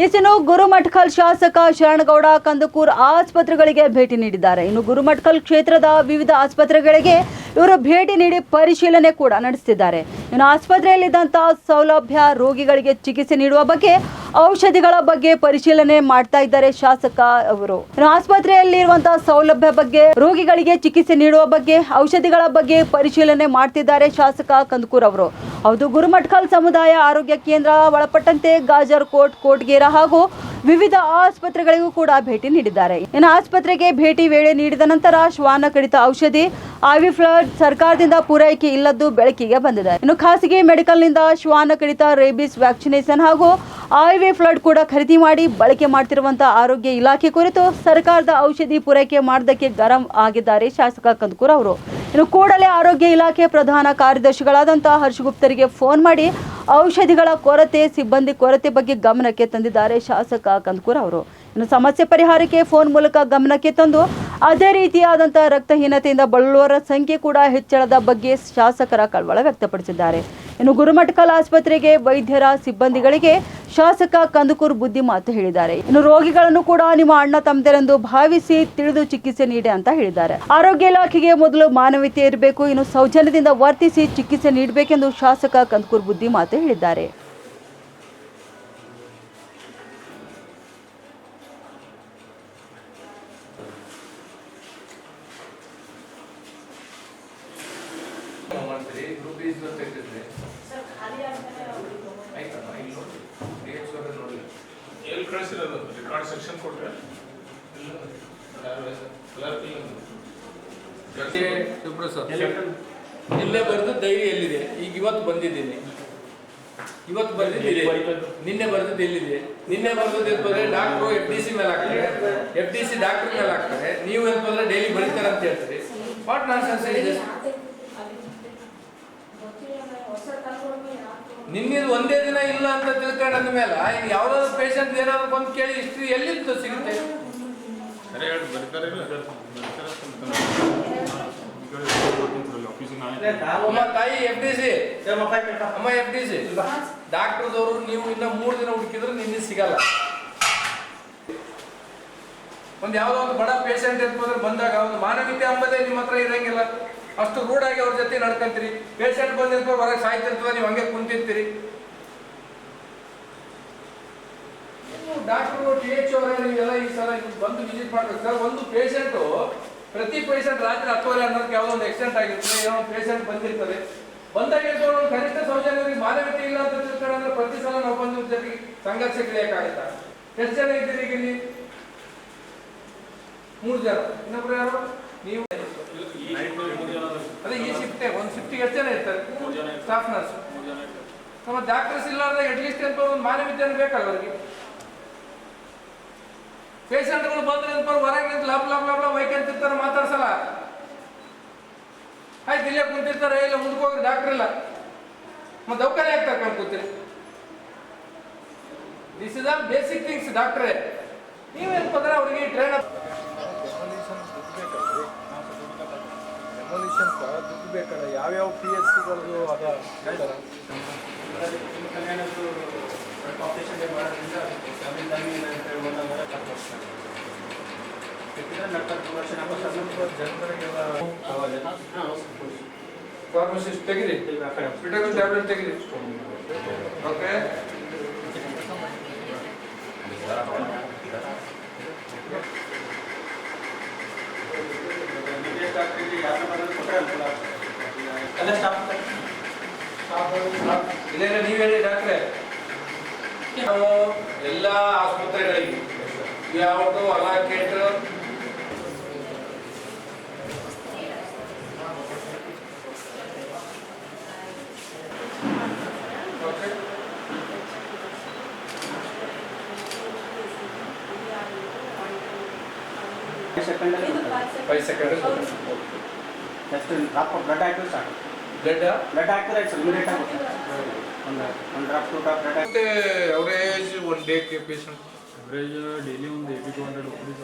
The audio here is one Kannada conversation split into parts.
ಇನ್ನು ಗುರುಮಠಕಲ್ ಶಾಸಕ ಶರಣಗೌಡ ಕಂದಕೂರ್ ಆಸ್ಪತ್ರೆಗಳಿಗೆ ಭೇಟಿ ನೀಡಿದ್ದಾರೆ. ಇನ್ನು ಗುರುಮಠಕಲ್ ಕ್ಷೇತ್ರದ ವಿವಿಧ ಆಸ್ಪತ್ರೆಗಳಿಗೆ ಇವರು ಭೇಟಿ ನೀಡಿ ಪರಿಶೀಲನೆ ಕೂಡ ನಡೆಸಿದ್ದಾರೆ ಇನ್ನು ಆಸ್ಪತ್ರೆಯಲ್ಲಿದ್ದಂತಹ ಸೌಲಭ್ಯ ರೋಗಿಗಳಿಗೆ ಚಿಕಿತ್ಸೆ ನೀಡುವ ಬಗ್ಗೆ, ಔಷಧಿಗಳ ಬಗ್ಗೆ ಪರಿಶೀಲನೆ ಮಾಡ್ತಾ ಇದ್ದಾರೆ ಶಾಸಕ ಅವರು. ಇನ್ನು ಆಸ್ಪತ್ರೆಯಲ್ಲಿರುವಂತಹ ಸೌಲಭ್ಯ ಬಗ್ಗೆ, ರೋಗಿಗಳಿಗೆ ಚಿಕಿತ್ಸೆ ನೀಡುವ ಬಗ್ಗೆ, ಔಷಧಿಗಳ ಬಗ್ಗೆ ಪರಿಶೀಲನೆ ಮಾಡ್ತಿದ್ದಾರೆ ಶಾಸಕ ಕಂದಕೂರ್ ಅವರು. ಹೌದು, ಗುರುಮಠಕಲ್ ಸಮುದಾಯ ಆರೋಗ್ಯ ಕೇಂದ್ರ ಒಳಪಟ್ಟಂತೆ, ಗಾಜರ್ ಕೋಟ್, ಕೋಟ್ಗೇರ ಹಾಗೂ ವಿವಿಧ ಆಸ್ಪತ್ರೆಗಳಿಗೂ ಕೂಡ ಭೇಟಿ ನೀಡಿದ್ದಾರೆ. ಇನ್ನು ಆಸ್ಪತ್ರೆಗೆ ಭೇಟಿ ವೇಳೆ ನೀಡಿದ ನಂತರ ಶ್ವಾನ ಕಡಿತ ಔಷಧಿ ಐವಿ ಫ್ಲಡ್ ಸರ್ಕಾರದಿಂದ ಪೂರೈಕೆ ಇಲ್ಲದ್ದು ಬೆಳಕಿಗೆ ಬಂದಿದೆ. ಇನ್ನು ಖಾಸಗಿ ಮೆಡಿಕಲ್ನಿಂದ ಶ್ವಾನ ಕಡಿತ ರೇಬಿಸ್ ವ್ಯಾಕ್ಸಿನೇಷನ್ ಹಾಗೂ ಐವಿ ಫ್ಲಡ್ ಕೂಡ ಖರೀದಿ ಮಾಡಿ ಬಳಕೆ ಮಾಡ್ತಿರುವಂತಹ ಆರೋಗ್ಯ ಇಲಾಖೆ ಕುರಿತು ಸರ್ಕಾರದ ಔಷಧಿ ಪೂರೈಕೆ ಮಾಡೋದಕ್ಕೆ ಗರಂ ಆಗಿದ್ದಾರೆ ಶಾಸಕ ಕಂದಕೂರ್ ಅವರು. ಇನ್ನು ಕೂಡಲೇ ಆರೋಗ್ಯ ಇಲಾಖೆ ಪ್ರಧಾನ ಕಾರ್ಯದರ್ಶಿಗಳಾದಂತಹ ಹರ್ಷಗುಪ್ತರಿಗೆ ಫೋನ್ ಮಾಡಿ ಔಷಧಿಗಳ ಕೊರತೆ, ಸಿಬ್ಬಂದಿ ಕೊರತೆ ಬಗ್ಗೆ ಗಮನಕ್ಕೆ ತಂದಿದ್ದಾರೆ ಶಾಸಕ ಕಂದಕೂರ್ ಅವರು. ಇನ್ನು ಸಮಸ್ಯೆ ಪರಿಹಾರಕ್ಕೆ ಫೋನ್ ಮೂಲಕ ಗಮನಕ್ಕೆ ತಂದು ಅದೇ ರೀತಿಯಾದಂತಹ ರಕ್ತಹೀನತೆಯಿಂದ ಬಳಲುವವರ ಸಂಖ್ಯೆ ಕೂಡ ಹೆಚ್ಚಳದ ಬಗ್ಗೆ ಶಾಸಕರ ಕಳವಳ ವ್ಯಕ್ತಪಡಿಸಿದ್ದಾರೆ. ಇನ್ನು ಗುರುಮಠಕಲ್ ಆಸ್ಪತ್ರೆಗೆ ವೈದ್ಯರ ಸಿಬ್ಬಂದಿಗಳಿಗೆ ಶಾಸಕ ಕಂದಕೂರ್ ಬುದ್ಧಿ ಮಾತು ಹೇಳಿದ್ದಾರೆ. ಇನ್ನು ರೋಗಿಗಳನ್ನು ಕೂಡ ನಿಮ್ಮ ಅಣ್ಣ ತಮ್ಮದರೆಂದು ಭಾವಿಸಿ ತಿಳಿದು ಚಿಕಿತ್ಸೆ ನೀಡಿ ಅಂತ ಹೇಳಿದ್ದಾರೆ. ಆರೋಗ್ಯ ಇಲಾಖೆಗೆ ಮೊದಲು ಮಾನವೀಯತೆ ಇರಬೇಕು, ಇನ್ನು ಸೌಜನ್ಯದಿಂದ ವರ್ತಿಸಿ ಚಿಕಿತ್ಸೆ ನೀಡಬೇಕೆಂದು ಶಾಸಕ ಕಂದಕೂರ್ ಬುದ್ಧಿ ಮಾತು ಹೇಳಿದ್ದಾರೆ ಮಾಡ್ತೀರಿ ಗ್ರೂಪ್ ಈಸ್ ತೆಗೆದಿದ್ರಿ ಆಯ್ತಮ್ಮ ಇಲ್ಲಿ ನೋಡಿ ಡಿ ಎಚ್ ಅವ್ರೆ ನೋಡಿ ಎಲ್ಲಿ ಕಳಿಸಿರೋದು ರೆಕಾರ್ಡ್ ಸೆಕ್ಷನ್ ಇಲ್ಲೇ ಬರೆದು ಡೈರಿ ಎಲ್ಲಿದೆ? ಈಗ ಇವತ್ತು ಬಂದಿದ್ದೀನಿ. ಇವತ್ತು ಬರ್ದಿದ್ದೀನಿ ನಿನ್ನೆ ಬರ್ದಿದ್ದು ಎಲ್ಲಿದೆ? ನಿನ್ನೆ ಬರ್ದಿದ್ದು ಬಂದ್ರೆ ಡಾಕ್ಟ್ರು ಎಫ್ ಡಿ ಸಿ ಮೇಲೆ ಹಾಕ್ತಾರೆ. ಎಫ್ ಡಿ ಸಿ ಡಾಕ್ಟರ್ ಮೇಲೆ ಹಾಕ್ತಾರೆ. ನೀವು ಅಂತ ಬಂದ್ರೆ ಡೈಲಿ ಬರೀತಾರೆ ಅಂತ ಹೇಳ್ತೀರಿ. ವಾಟ್ ನಾನ್ಸೆನ್ಸ್ ಇದೆ ನಿನ್ನಿದು ಒಂದೇ ದಿನ ಇಲ್ಲ ಅಂತ ತಿಳ್ಕೊಂಡ ಮೇಲೆ ಯಾವ್ದಾದ್ರು ಪೇಷಂಟ್ ಏನಾದ್ರು ಬಂದು ಕೇಳಿ ಹಿಸ್ಟ್ರಿ ಎಲ್ಲಿ ಸಿಗುತ್ತೆ? ತಾಯಿ ಎಫ್ ಡಿ ಸಿ ಅಮ್ಮ ಎಫ್ ಡಿ ಸಿ ಡಾಕ್ಟರ್ದವರು ನೀವು ಇನ್ನ ಮೂರು ದಿನ ಹುಡುಕಿದ್ರೆ ನಿನ್ನೆ ಸಿಗಲ್ಲ. ಒಂದು ಯಾವುದೋ ಒಂದು ಬಡ ಪೇಷಂಟ್ ಎತ್ಕೊಂಡ್ರೆ ಬಂದಾಗ ಒಂದು ಮಾನವೀಯತೆ ಅಂಬದೇ ನಿಮ್ಮ ಹತ್ರ ಇರಂಗಿಲ್ಲ. ಅಷ್ಟು ರೂಢಾಗಿ ಅವ್ರ ಜೊತೆ ನಡ್ಕೊಂತೀರಿ. ಪೇಷಂಟ್ ಬಂದಿರ್ತಾರೆ ಹೊರಗೆ ಸಾಯ್ತಿರ್ತದೆ ನೀವು ಹಂಗೆ ಕುಂತಿರ್ತೀರಿ. ಡಾಕ್ಟರ್ ಟಿ ಎಚ್ ಈ ಸಲ ಬಂದು ವಿಸಿಟ್ ಮಾಡ್ಬೇಕು? ಸರ್, ಒಂದು ಪೇಷಂಟು ಪ್ರತಿ ಪೇಷಂಟ್ ರಾತ್ರಿ ಹತ್ತುವರೆ, ಹನ್ನೊಂದಕ್ಕೆ ಯಾವುದೋ ಒಂದು ಆಕ್ಸಿಡೆಂಟ್ ಆಗಿರ್ತದೆ, ಏನೋ ಪೇಷಂಟ್ ಬಂದಿರ್ತದೆ. ಬಂದಾಗ ಒಂದು ಕನಿಷ್ಠ ಸೌಜನ್ಯರಿಗೆ ಮಾನವೀಯತೆ ಇಲ್ಲ ಅಂತ ತಿಳ್ಕೊಂಡ್ರೆ ಪ್ರತಿ ಸಲ ನಾವು ಬಂದು ಜೊತೆಗೆ ಸಂಘರ್ಷ ಕ್ರಿಯಕ್ಕಾಗುತ್ತಾ ಎಷ್ಟು ಜನ ಇದ್ದೀರಿ ಈಗ ಇಲ್ಲಿ? ಮೂರು ಜನ. ಇನ್ನೊಬ್ರು ಯಾರು ನೀವು ಅದೇ ಈ ಶಿಫ್ಟೇ ಒಂದು ಶಿಫ್ಟಿಗೆ ಎಷ್ಟು ಜನ ಇರ್ತಾರೆ. ಸ್ಟಾಫ್ ನರ್ಸ್ ನಮ್ಮ ಡಾಕ್ಟರ್ಸ್ ಇಲ್ಲಾರ್ದಾಗ ಅಟ್ಲೀಸ್ಟ್ ಅಂತ ಒಂದು ಮಾನವೀಯತೆ ಬೇಕಲ್ಲ ಅವರಿಗೆ? ಪೇಷಂಟ್ಗಳು ಬಂದ್ರೆ ಅಂತ ಹೊರಗೆ ನಿಂತು ಲಾಪ್ ಲಾಪ್ ಲಾಪ್ ಲಾಪ್ ವೈಕಂತಿರ್ತಾರೆ ಮಾತಾಡ್ಸಲ್ಲ. ಆಯ್ತು ಇಲ್ಲೇ ಕುಂತಿರ್ತಾರೆ ಇಲ್ಲ ಮುಂದಕ್ಕೆ ಹೋಗಿ ಡಾಕ್ಟರ್ ಇಲ್ಲ. ಮತ್ತೆ ದೌಖಾನೆ ಕರ್ಕೊಂಡು ಕೂತೀರಿ. This is all basic things ಡಾಕ್ಟ್ರೇ ನೀವೇನು ಬಂದ್ರೆ ಅವ್ರಿಗೆ ಟ್ರೈನ್ ಅಪ್ ಡೆಮೊಲಿಷನ್ ದುಡ್ಡು ಬೇಕಲ್ಲ ಯಾವ್ಯಾವ ಪಿ ಎಸ್ ಸಿಗಳದು ಅದ ಹೇಳ್ತಾರ ಜನರಿಗೆಲ್ಲ ಫಾರ್ಮಸಿಸ್ಟ್ ತೆಗಿರಿ ವಿಟಮಿನ್ ಟ್ಯಾಬ್ಲೆಟ್ ತೆಗಿರಿ ಓಕೆ ಇಲ್ಲ ಇಲ್ಲ ನೀವು ಹೇಳಿ ಡಾಕ್ಟ್ರೆ? ನಾವು ಎಲ್ಲ ಆಸ್ಪತ್ರೆಗಳಿಗೆ ಯಾವುದು allocate okay five second next drop blood ಹಾಕಿದ್ರೆ ಸಾಕು ಬ್ಲಡ್ ಬ್ಲಡ್ ಹಾಕ್ತಾರೆ ಸರ್ ಇಮಿಡಿಯೇಟ್ ಆಗುತ್ತೆ ಒಂದು ಒಂದು ಡ್ರಾಪ್ ಟು ಡ್ರಾಪ್ ಬ್ಲಡ್ ಹಾಕಿ average one day patient average daily ಒಂದು eighty to hundred rupees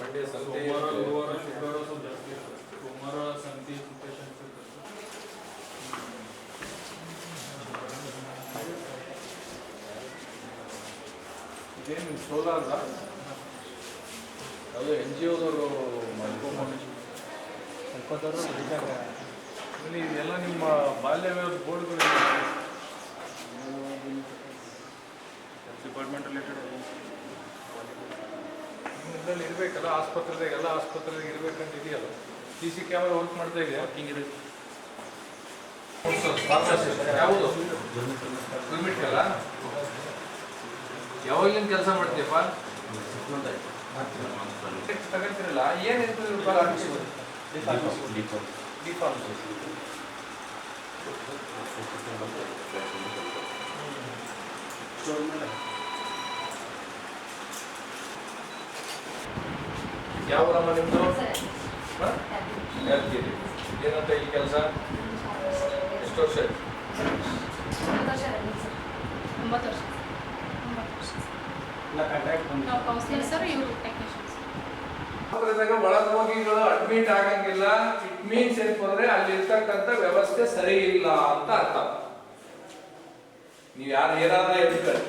Monday ಸಂತೆ ಸೋಮವಾರ ಗುರುವಾರ ಶುಕ್ರವಾರ ಸ್ವಲ್ಪ ಜಾಸ್ತಿ ಸೋಮವಾರ ಸಂತೆ ಪೇಷಂಟ್ಸ್ ಇದೇನು ಸೋಲ ಅಲ್ಲ? ಅದು ಎನ್ ಜಿ ಒದವರು ಆಮೇಲೆ ಇದೆಲ್ಲ ನಿಮ್ಮ ಬಾಲ್ಯ ವಿವಾಹದ ಬೋರ್ಡ್ಗಳು ಡಿಪಾರ್ಟ್ಮೆಂಟ್ ರಿಲೇಟೆಡ್ ಇದರಲ್ಲಿ ಇರಬೇಕಲ್ಲ ಆಸ್ಪತ್ರೆದಾಗ ಎಲ್ಲ ಆಸ್ಪತ್ರೆದಾಗ ಇರಬೇಕಂತ ಇದೆಯಲ್ಲ? ಸಿ ಸಿ ಕ್ಯಾಮ್ರಾ ವರ್ಕ್ ಮಾಡ್ತಾ ಇದೆಯಾ? ವರ್ಕಿಂಗ್ ಇದೆ. ಯಾವುದು? ಪರ್ಮಿಟ್ ಅಲ್ಲ? ಯಾವಾಗಲಿಂದ ಕೆಲಸ ಮಾಡ್ತೀಯಪ್ಪ? ತಗೊಂತಿರಲ್ಲ? ಏನು ಯಾವ ಊರಮ್ಮ ನಿಮ್ಮದು ಏನಂತ ಈ ಕೆಲಸ ಎಷ್ಟು ವರ್ಷ? ಒಂಬತ್ತು ವರ್ಷ ಎಲ್ಲ ಕಾಂಟ್ರಾಕ್ಟ್ ಬಂದು ನಾವು ಕೌನ್ಸಿಲರ್ ಸರ್ ಇವರು ಟೆಕ್ನಿಷಿಯನ್ಸ್ ಆಸ್ಪತ್ರೆದಾಗ ಒಳ ರೋಗಿಗಳು ಅಡ್ಮಿಟ್ ಆಗಂಗಿಲ್ಲ ಮೀನ್ಸ್ ಏನಪ್ಪ ಅಂದ್ರೆ ಅಲ್ಲಿ ಇರ್ತಕ್ಕಂಥ ವ್ಯವಸ್ಥೆ ಸರಿ ಇಲ್ಲ ಅಂತ ಅರ್ಥ. ನೀವು ಯಾರು ಏನಾದ್ರೂ ಹೇಳ್ತಾರೆ.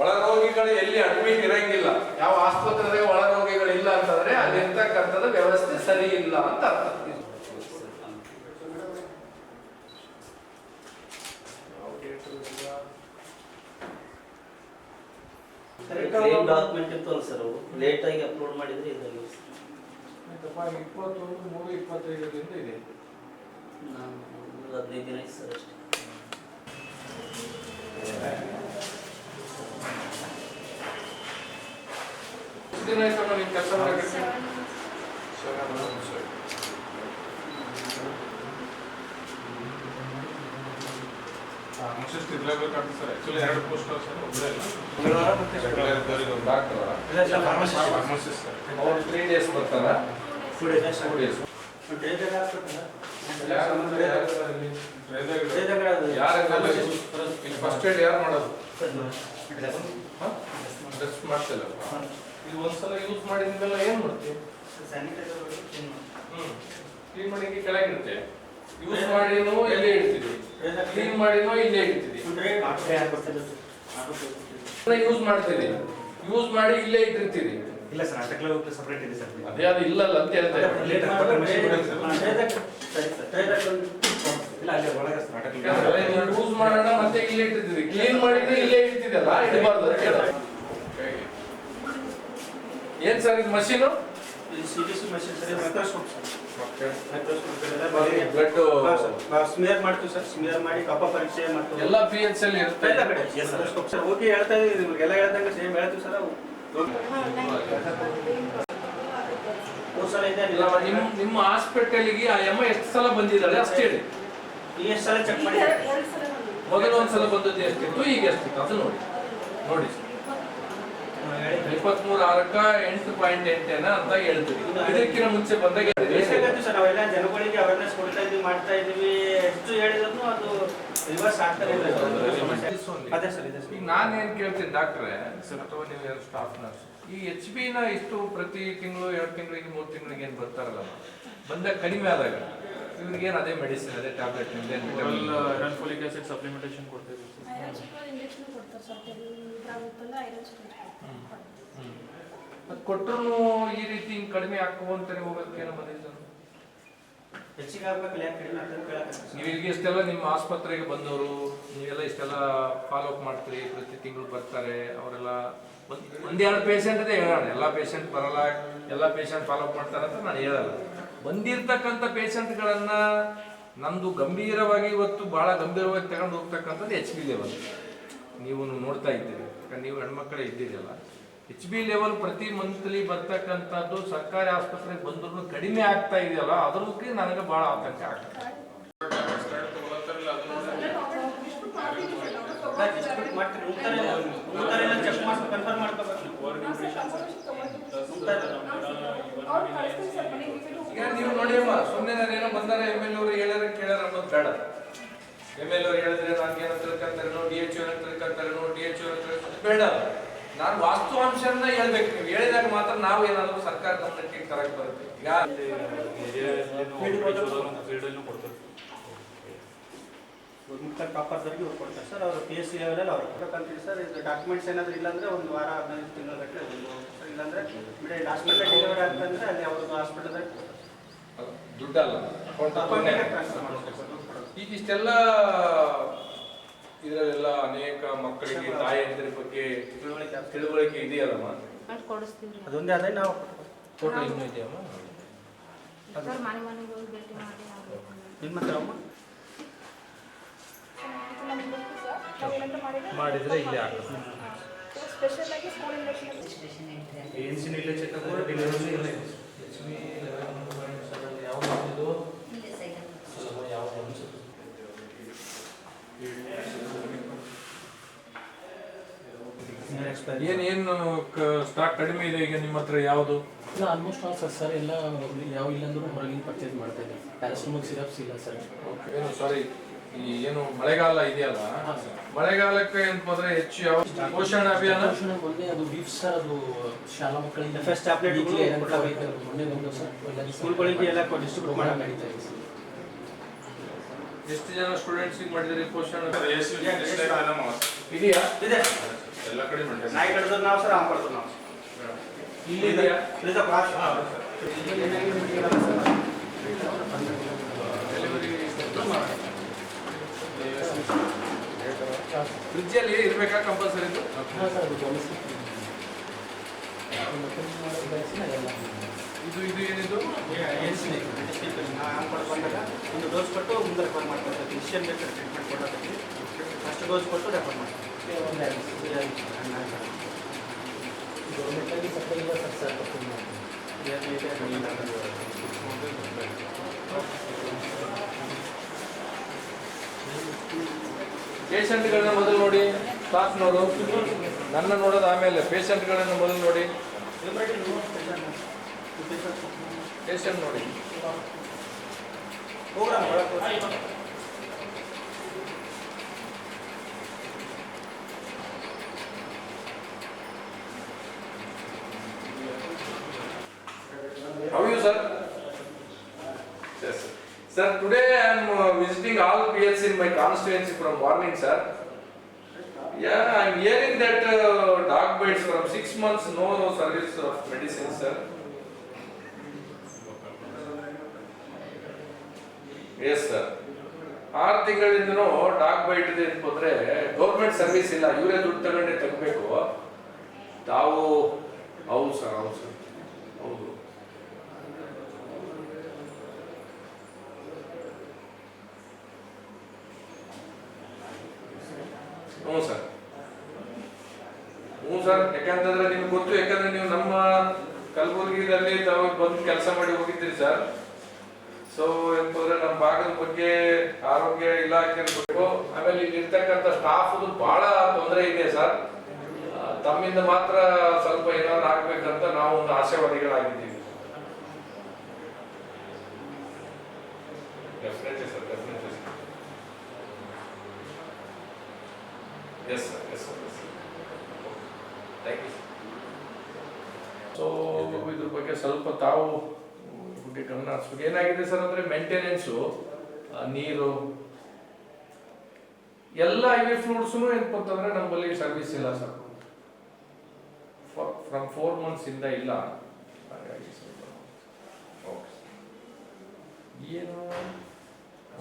ಒಳರೋಗಿಗಳು ಎಲ್ಲಿ ಅಡ್ಮಿಟ್ ಇರಂಗಿಲ್ಲ. ಯಾವ ಆಸ್ಪತ್ರೆಗೆ ಒಳರೋಗಿಗಳು ಇಲ್ಲ ಅಂತಂದ್ರೆ ಅಲ್ಲಿ ಇರ್ತಕ್ಕಂಥದ್ದು ವ್ಯವಸ್ಥೆ ಸರಿ ಇಲ್ಲ ಅಂತ ಅರ್ಥ. ಡಾಕ್ಯುಮೆಂಟ್ ಇತ್ತು ಸರ್ ಅವು ಲೇಟ್ ಆಗಿ ಅಪ್ಲೋಡ್ ಮಾಡಿದ್ರೆ ಇದ್ರಲ್ಲಿ. ಇಪ್ಪತ್ತೊಂದು ಮೂರು ಇಪ್ಪತ್ತೈದರಿಂದ ಇದೆ. ನಾನು ಒಂದು ಹದಿನೈದು ದಿನ ಆಯ್ತು ಸರ್ ಅಷ್ಟೇ. ಎಷ್ಟು ದಿನ ಆಯ್ತಮ್ಮ ನೀವು ಕೆಲಸ ಮಾಡಕ್ಕೆ? ಆಲ್ಮೋಸ್ಟ್ ಇರ್ಲೇಬೇಕಾಗ್ತದೆ ಸರ್. ಆಕ್ಚುಲಿ ಎರಡು ಪೋಸ್ಟ್ ಸರ್ ಒಬ್ಬರೇ ಡಾಕ್ಟರ್ ಫಾರ್ಮಸಿಸ್ಟ್ ಸರ್ ಅವ್ರು ತ್ರೀ ಡೇಸ್ ಬರ್ತಾರ ಟೂ ಡೇಸ್ ಯಾರೆಲ್ಲ ಇಲ್ಲಿ ಫಸ್ಟ್ ಏಡ್ ಯಾರು ಮಾಡೋದು? ರೆಸ್ಟ್ ಮಾಡ್ತಿಲ್ಲ ಇದು ಒಂದ್ಸಲ ಯೂಸ್ ಮಾಡಿದ್ಮೇಲೆ ಏನ್ ಮಾಡ್ತೀವಿ. ಹ್ಞೂ ಕ್ಲೀನ್ ಮಾಡಿ ಕೆಳಗಿರುತ್ತೆ. ಯೂಸ್ ಮಾಡಿನೂ ಎಲ್ಲೇ ಇಡ್ತೀವಿ ಕ್ಲೀನ್ ಮಾಡಿನೂ ಇಲ್ಲೇ ಇಡ್ತೀವಿ ಯೂಸ್ ಮಾಡ್ತೀರಿ. ಯೂಸ್ ಮಾಡಿ ಇಲ್ಲೇ ಇಟ್ಟಿರ್ತೀರಿ. ಇಲ್ಲ ಸರ್ ಅಷ್ಟಕ್ಕೆ ಸಪ್ರೇಟ್ ಇದೆ ಸರ್ ಅದೇ ಅದು ಇಲ್ಲಲ್ಲ ಅಂತ ಹೇಳ್ತಾ. ಇಲ್ಲ ಅಲ್ಲಿ ಒಳಗೆ ಸರ್ ನೀವು ಯೂಸ್ ಮಾಡೋಣ ಮತ್ತೆ ಇಲ್ಲೇ ಇಟ್ಟಿದ್ದೀರಿ ಕ್ಲೀನ್ ಮಾಡಿದ್ರೆ ಇಲ್ಲೇ ಇಡ್ತಿದ್ದಲ್ಲ ಇಡಬಾರ್ದು ಅಂತ ಹೇಳೋದು. ಏನ್ ಸರ್ ಇದು machine C T C machine sir microscope sir blood smear ಮಾಡ್ತೀವಿ ಸರ್ ಸ್ಮಿಯರ್ ಮಾಡಿ ಕಫ ಪರೀಕ್ಷೆ ಮತ್ತು ಎಲ್ಲ ಪಿ ಎಚ್ ಅಲ್ಲಿ ಇರುತ್ತೆ ಎಲ್ಲ ಕಡೆ ಸರ್ ಓಕೆ ಹೇಳ್ತಾ ಇದೀವಿ ಎಲ್ಲ ಹೇಳ್ದಂಗೆ ಸೇಮ್ ಹೇಳ್ತೀವಿ ಸರ್ ನಿಮ್ಮ ನಿಮ್ಮ ಹಾಸ್ಪಿಟಲ್ಗೆ ಆ ಎಮ್ಮ ಎಷ್ಟು ಸಲ ಬಂದಿದ್ದಾಳೆ ಅಷ್ಟೇ ಹೇಳಿ. ಎಷ್ಟು ಸಲ ಚೆಕ್ ಮಾಡಿ ಮೊದಲು ಒಂದ್ಸಲ ಬಂದದ್ದು ಎಷ್ಟಿತ್ತು ಈಗ ಎಷ್ಟಿತ್ತು ಅದು ನೋಡಿ. ನೋಡಿ. ಇಪ್ಪತ್ಮೂರು ಆರಕ್ಕ ಎಂಟು ಪಾಯಿಂಟ್ ಎಂಟೇನ ಅಂತ ಹೇಳ್ತೀವಿ. ಇದಕ್ಕಿಂತ ಮುಂಚೆ ಬಂದಾಗ ಜನಗಳಿಗೆ ಅವೇರ್ನೆಸ್ ಕೊಡ್ತಾ ಮಾಡ್ತಾ ಇದೀವಿ ಎಷ್ಟು ಹೇಳಿದ್ರು ಅದು ರಿವರ್ಸ್ ಆಗ್ತಾನೆ ಇಲ್ಲ. ಅದೇ ಸರ್ ಇದೆ ಈಗ ನಾನು ಏನ್ ಕೇಳ್ತೀನಿ ಡಾಕ್ಟ್ರೆ ಅಥವಾ ನೀವು ಯಾರು ಸ್ಟಾಫ್ ನರ್ಸ್ ಈ ಎಚ್ ಬಿ ನ ಇಷ್ಟು ಪ್ರತಿ ತಿಂಗಳು ಎರಡು ತಿಂಗಳಿಗೆ ಮೂರು ತಿಂಗಳಿಗೆ ಏನು ಬರ್ತಾರಲ್ಲ ಬಂದಾಗ ಕಡಿಮೆ ಆದಾಗ ಇವ್ರಿಗೆ ಏನು ಅದೇ ಮೆಡಿಸಿನ್ ಅದೇ tablet iron folic acid supplementation ಕೊಡ್ತೀವಿ. ಕೊಟ್ಟರು ಈ ರೀತಿ ಕಡಿಮೆ ಹಾಕುವಂತಾನೆ ಹೋಗೋದಕ್ಕೆ ಏನೋ ಬಂದಿಲ್ಲ ಕೇಳಕ್ಕೆ ನೀವು ಇಷ್ಟೆಲ್ಲ ನಿಮ್ಮ ಆಸ್ಪತ್ರೆಗೆ ಬಂದವರು, ನೀವೆಲ್ಲ ಇಷ್ಟೆಲ್ಲ ಫಾಲೋ ಅಪ್ ಮಾಡ್ತೀರಿ, ಪ್ರತಿ ತಿಂಗಳು ಬರ್ತಾರೆ, ಅವರೆಲ್ಲ ಒಂದ್, ಒಂದೆರಡು ಪೇಷಂಟ್ ಅದೇ ಹೇಳೋಣ. ಎಲ್ಲ ಪೇಷಂಟ್ ಬರಲ್ಲ, ಎಲ್ಲ ಪೇಷಂಟ್ ಫಾಲೋ ಅಪ್ ಮಾಡ್ತಾರೆ ಅಂತ ನಾನು ಹೇಳಲ್ಲ. ಬಂದಿರ್ತಕ್ಕಂಥ ಪೇಷಂಟ್ಗಳನ್ನ ನಮ್ದು ಗಂಭೀರವಾಗಿ ಇವತ್ತು ಬಹಳ ಗಂಭೀರವಾಗಿ ತಗೊಂಡು ಹೋಗ್ತಕ್ಕಂಥದ್ದು ಎಚ್ ಪಿ ಲೆವೆಲ್ ನೀವು ನೋಡ್ತಾ ಇದ್ದೀರಿ. ಯಾಕಂದ್ರೆ ನೀವು ಹೆಣ್ಮಕ್ಳೇ ಇದ್ದೀರಲ್ಲ ಎಚ್ ಬಿ ಲೆವೆಲ್ ಪ್ರತಿ ಮಂತ್ಲಿ ಬರ್ತಕ್ಕಂಥದ್ದು ಸರ್ಕಾರಿ ಆಸ್ಪತ್ರೆಗೆ ಬಂದ್ರು ಕಡಿಮೆ ಆಗ್ತಾ ಇದೆಯಲ್ಲ ಅದಕ್ಕೆ ನನಗೆ ಬಹಳ ಆತಂಕ ಆಗ್ತದೆ ನೀವು ನೋಡಿಯಮ್ಮ ಸುಮ್ಮನೆ ನಾನೇನೋ ಬಂದಾರ ಎಂ ಎಲ್ ಅವರು ಹೇಳ್ಯಾರ ಕೇಳ್ಯಾರ ಅನ್ನೋದು ಬೇಡ. ಎಂ ಎಲ್ ಅವ್ರು ಹೇಳಿದ್ರೆ ನಾನು ಏನೋ ತಿಳ್ಕೊಂತಾರೇನೋ ಡಿ ಎಚ್ ಏನೋ ತಿಳ್ಕೊಂತಾರೇನೋ ಡಿ ಎಚ್ ಬೇಡ. ನಾನು ವಾಸ್ತವಾಂಶನ ಹೇಳ್ಬೇಕು. ನೀವು ಹೇಳಿದಾಗ ಮಾತ್ರ ನಾವು ಏನಾದರೂ ಸರ್ಕಾರ ಗಮನಕ್ಕೆ ಕರೆಕ್ಟ್ ಬರುತ್ತೆ. ಈಗ ಫೀಲ್ಡಲ್ಲೂ ಕೊಡ್ತಾರೆ. ಇವ್ರು ಸರ್ ಅವರು ಪಿ ಎಸ್ ಸಿ ಲೆವೆಲಲ್ಲಿ ಅವ್ರು ಕೊಡ್ಬೇಕಂತೀವಿ ಸರ್ ಇದು ಡಾಕ್ಯುಮೆಂಟ್ಸ್ ಏನಾದರೂ ಇಲ್ಲಾಂದರೆ ಒಂದು ವಾರ ಹದಿನೈದು ತಿಂಗಳ ಗಟ್ಟಲೆ ಒಂದು ಸರ್ ಇಲ್ಲಾಂದರೆ ಇಮಿಡಿಯೇಟ್ ಹಾಸ್ಪಿಟಲ್ ಡೆಲಿವರಿ ಆಗ್ತಂದ್ರೆ ಅಲ್ಲಿ ಅವ್ರದ್ದು ಹಾಸ್ಪಿಟಲ್ದಾಗ ದುಡ್ಡಲ್ಲ. ಅಕೌಂಟ್ ಟ್ರಾನ್ಸ್ಫರ್ ಮಾಡ್ತಾರೆ ಸರ್ ದುಡ್ಡು ಕೊಡೋದು. ಈಗ ಇಷ್ಟೆಲ್ಲ ಇದರಲ್ಲೆಲ್ಲ ಅನೇಕ ಮಕ್ಕಳಿಗೆ ತಾಯಂದಿರ ಬಗ್ಗೆ ತಿಳುವಳಿಕೆ ಇದೆಯಲ್ಲಮ್ಮ? ಅದೊಂದೇ ಅದೇ ನಾವು ಫೋಟೋ ಇನ್ನೂ ಇದೆಯಮ್ಮ? ನಿಮ್ಮ ಹತ್ರ ಅಮ್ಮ? ಮಾಡಿದ್ರೆ ಇಲ್ಲೇ ಆಗ್ತದೆ ಸ್ಪೆಷಲ್ ಆಗಿ ಸ್ಕೂಲ್ ಇಂಡಕ್ಷನ್ ಸ್ಟಾಕ್ ಕಡಿಮೆ ಇದೆ ಈಗ ನಿಮ್ಮ ಹತ್ರ ಯಾವುದು? ಇಲ್ಲ ಆಲ್ಮೋಸ್ಟ್ ಆಲ್ ಸರ್ ಸರ್ ಎಲ್ಲ ಯಾವ ಇಲ್ಲಂದ್ರೂ ಹೊರಗಿನ ಪರ್ಚೇಸ್ ಮಾಡ್ತಾ ಇದ್ದೀವಿ ಪ್ಯಾರಾಸಿಟಮಲ್ ಸಿರಪ್ಸ್ ಇಲ್ಲ ಸರ್ ಏನು ಸಾರಿ ಈ ಏನು ಮಳೆಗಾಲ ಇದೆಯಲ್ಲ ಹಾಂ ಸರ್ ಮಳೆಗಾಲಕ್ಕೆ ಅಂತ ಹೋದ್ರೆ ಹೆಚ್ಚು ಯಾವ ಪೋಷಣ ಅಭಿಯಾನ? ಮೊನ್ನೆ ಅದು ಬೀಫ್ ಸರ್ ಅದು ಶಾಲಾ ಮಕ್ಕಳಿಂದ ಫಸ್ಟ್ ಟ್ಯಾಬ್ಲೆಟ್. ಮೊನ್ನೆ ಬಂದು ಸರ್ ಎಲ್ಲರಿಗೂ ಸ್ಕೂಲ್ಗಳಿಗೆ ಎಲ್ಲ ಡಿಸ್ಟ್ರಿಬ್ಯೂಟ್ ಪ್ರಮಾಣ ನಡೀತಾ ಇದೆ. ಸರ್ ಎಷ್ಟು ಜನ ಸ್ಟೂಡೆಂಟ್ಸ್ ಮಾಡಿದ್ರಿ ಪೋಷಣ? ಇದೆಯಾ? ಇದೆ. ಎಲ್ಲ ಕಡೆ ಮಾಡಿದ್ರಿ ನಾಯಿ ಕಡ್ದವ್ರು ನಾವು ಸರ್ ಹಾಂ ನಾವು. ಇಲ್ಲಿ ಇದೆಯಾ ಇದೆ ಕ್ಲಾಸ್ ಫ್ರಿಜ್ ಅಲ್ಲಿ ಇರ್ಬೇಕಾ ಕಂಪಲ್ಸರಿ ಇದು? ಇದು ಇದು ಏನಿದು? ಬಂದಾಗ ಒಂದು ಡೋಸ್ ಕೊಟ್ಟು ಮುಂದೆ ರೆಫರ್ ಬೇಕಾದ್ರೆ ಟ್ರೀಟ್ಮೆಂಟ್ ಕೊಡೋದಕ್ಕೆ ಫಸ್ಟ್ ಡೋಸ್ ಕೊಟ್ಟು ರೆಫರ್ ಮಾಡ್ತಾರೆ. ಒಂದು ಪೇಷಂಟ್ಗಳನ್ನ ಮೊದಲು ನೋಡಿ ಸ್ಟಾಫ್ನವರು ನನ್ನ ನೋಡೋದು ಆಮೇಲೆ ಪೇಷಂಟ್ಗಳನ್ನ ಮೊದಲು ನೋಡಿ. ಪೇಷಂಟ್ ನೋಡಿ ಹೋಗ್ರಮ್ಮ ಒಳಗೆ ಹೋಗಿ. How are you, sir? Yes. Sir, today I am uh, visiting all PLC in my constituency from morning, sir. Yeah, I am hearing that uh, dog bites from six months, no service of medicine, sir. Yes sir ಆರು ತಿಂಗಳಿಂದನೂ ಡಾಕ್ ಬೈಟ್ ಇದೆ ಅಂತ ಹೋದ್ರೆ ಗೌರ್ಮೆಂಟ್ ಸರ್ವಿಸ್ ಇಲ್ಲ ಇವರೇ ದುಡ್ಡು ತಗೊಂಡೆ ತೆಗಬೇಕು ತಾವು ಹೌದು ಸರ್ ಹೌದು ಸರ್ ಹ್ಞೂ ಸರ್. ಹ್ಞೂ ಸರ್, ಯಾಕಂತಂದ್ರೆ ನಿಮ್ಗೆ ಗೊತ್ತು, ಯಾಕಂದ್ರೆ ನೀವು ನಮ್ಮ ಕಲಬುರಗಿದಲ್ಲಿ ತಾವು ಬಂದು ಕೆಲಸ ಮಾಡಿ ಹೋಗಿದ್ದೀರಿ ಸರ್. ಸೊ ಏನಂತಂದ್ರೆ ನಮ್ಮ ಭಾಗದ ಬಗ್ಗೆ ಆರೋಗ್ಯ ಇಲಾಖೆ ಆಮೇಲೆ ಇಲ್ಲಿ ಇರ್ತಕ್ಕಂಥ ಸ್ಟಾಫ್ ಬಹಳ ತೊಂದರೆ ಇದೆ ಸರ್. ತಮ್ಮಿಂದ ಮಾತ್ರ ಸ್ವಲ್ಪ ಏನಾದ್ರು ಆಗ್ಬೇಕಂತ ನಾವು ಒಂದು ಆಶಾವಾದಿಗಳಾಗಿದ್ದೀವಿ definitely sir definitely yes sir yes sir yes thank you so ಇದ್ರ ಬಗ್ಗೆ ಸ್ವಲ್ಪ ತಾವು ಬಗ್ಗೆ ಗಮನ ಹರಿಸ್ಬೇಕು ಏನಾಗಿದೆ ಸರ್ ಅಂದ್ರೆ ಮೇಂಟೆನೆನ್ಸು ನೀರು, ಎಲ್ಲ ಐವಿ ಫ್ಲೂಡ್ಸ್ನು ಏನಪ್ಪ ಅಂತಂದರೆ ನಮ್ಮಲ್ಲಿ ಸರ್ವಿಸ್ ಇಲ್ಲ ಸರ್. ಫ್ರಮ್ ಫೋರ್ ಮಂತ್ಸ್ ಇಂದ ಇಲ್ಲ. ಹಾಗಾಗಿ ಸ್ವಲ್ಪ ಓಕೆ ಏನು?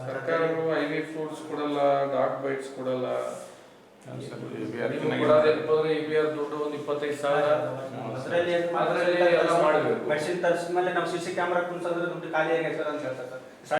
ಸರ್ಕಾರವು ಐವಿ ಫ್ರೂಟ್ಸ್ ಕೊಡಲ್ಲ ಡಾಕ್ ಬೈಟ್ಸ್ ಕೊಡಲ್ಲ. ದುಡ್ಡು ಒಂದು ಇಪ್ಪತ್ತೈದು ಸಾವಿರ. ಅದರಲ್ಲಿ ಅದ್ರಲ್ಲಿ ಎಲ್ಲ ಮಾಡಬೇಕು ಮೆಡಿಸಿನ್ ತರಿಸಿದ ಮೇಲೆ ನಾವು ಸಿ ಸಿ ಕ್ಯಾಮ್ರಾ ಕುಂತ್ಸಂದ್ರೆ ದುಡ್ಡು ಖಾಲಿ ಆಗಿದೆ ಸರ್ ಅಂತ ಹೇಳ್ತಾರೆ ಸರ್.